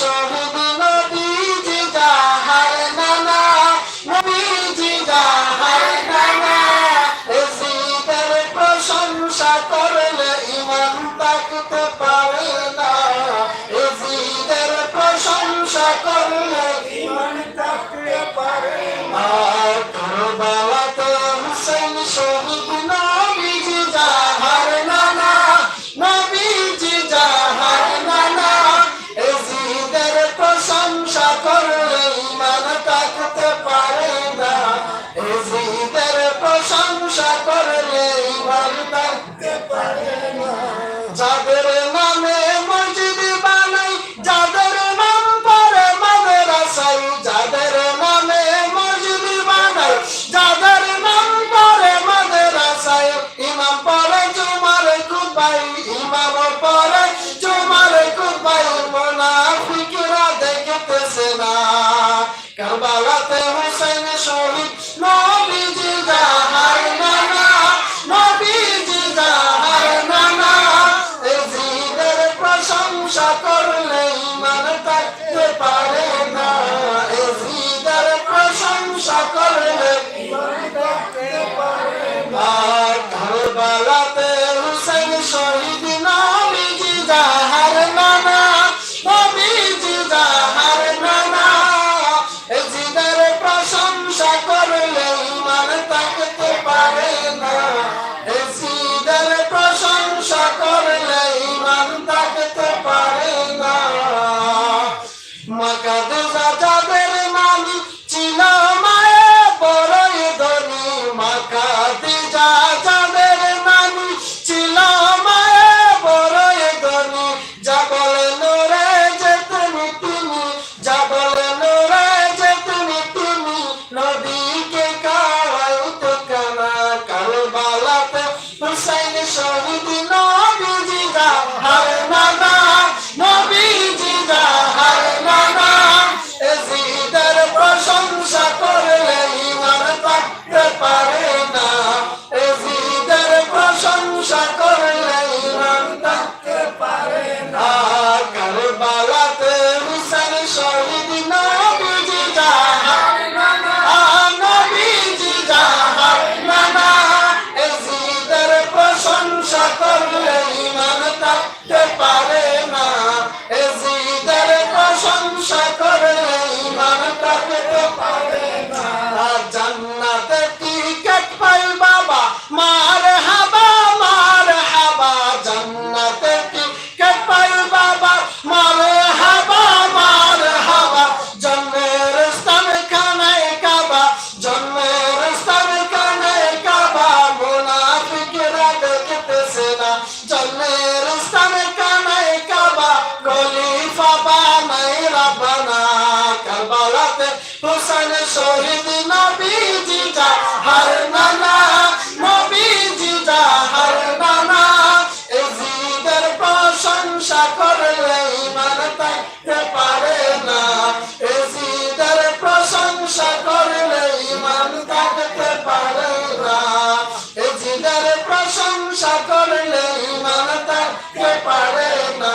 শহীদ নবীজি যাহার নানা নবীজি যাহার নানা এসিদের প্রশংসা করলে ইমান থাকতে পারে না। এসিদের প্রশংসা করলে ইমান থাকতে পারে না। তোর বাবা তো হুসেন শহীদ যাদের নামে মসজিদ বানাই, যাদের নাম পরে মাদ্রাসাই, যাদের নামে মসজিদ বানাই, যাদের নাম পরে মাদ্রাসাই, ইমাম পরে জুমার কুবাই ইমাম পরে জুমার কুবাই মুনাফিকরা দেখতেছে না। কারবালাতে হুসাইন শহীদ হুসেন শহীদ নবীজি হর নানা নবীজি হর নানা এজিদের প্রশংসা করলে ইমান পারে না। এজিদের প্রশংসা করলে ইমান পারে না। এজিদের প্রশংসা করলে ইমান পারে না।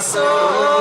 soul.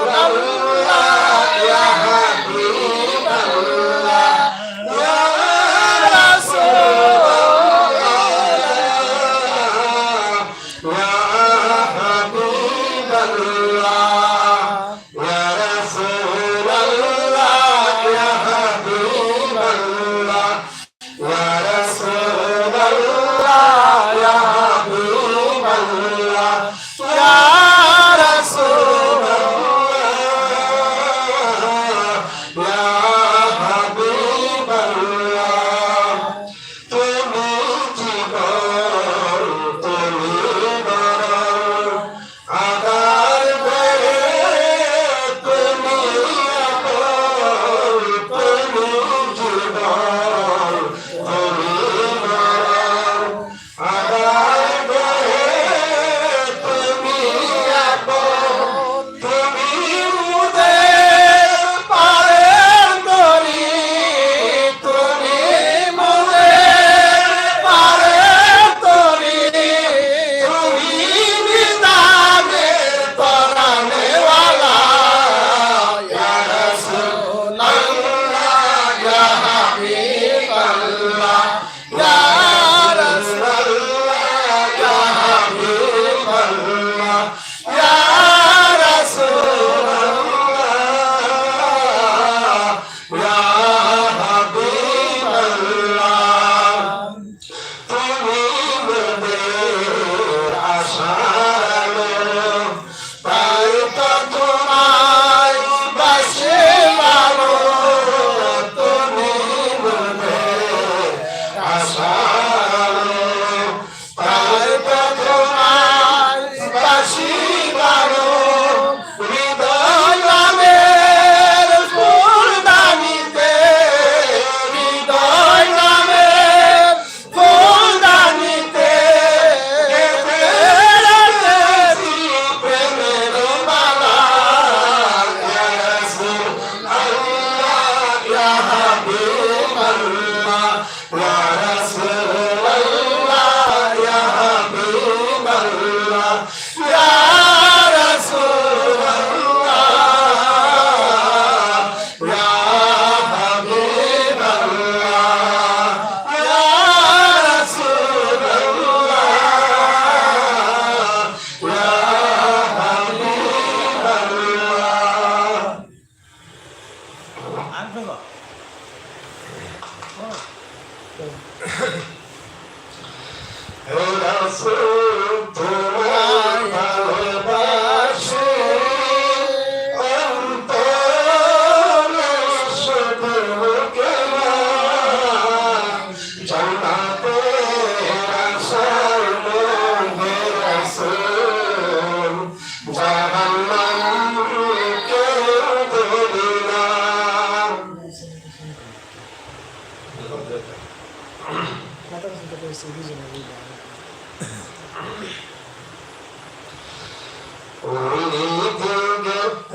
মাথা চিন্তা করছি দুজনে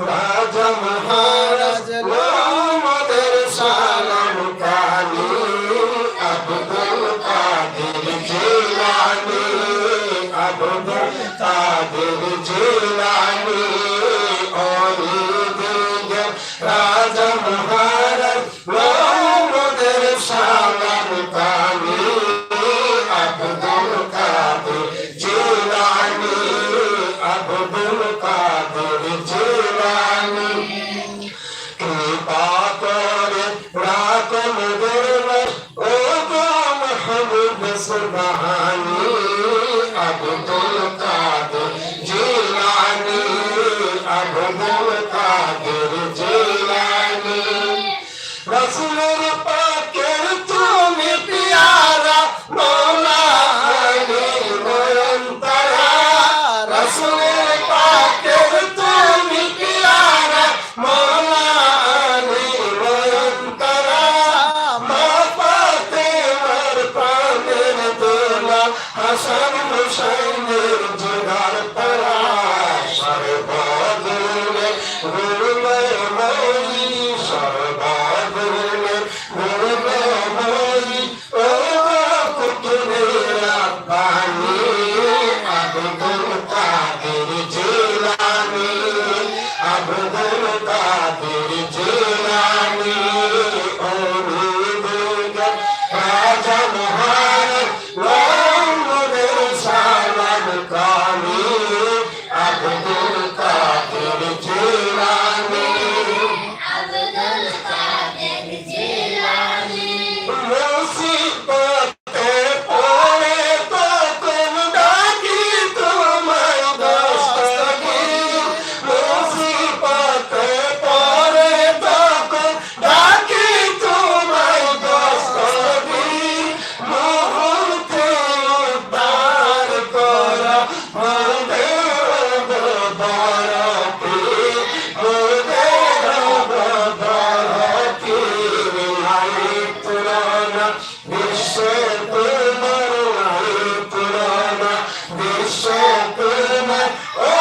রাজা মহারাজ আমাদের সালাম কালী আব্দুল কাদের জিলানি আব্দুল কাদের জিলানি কুরবানি আবদু তোমার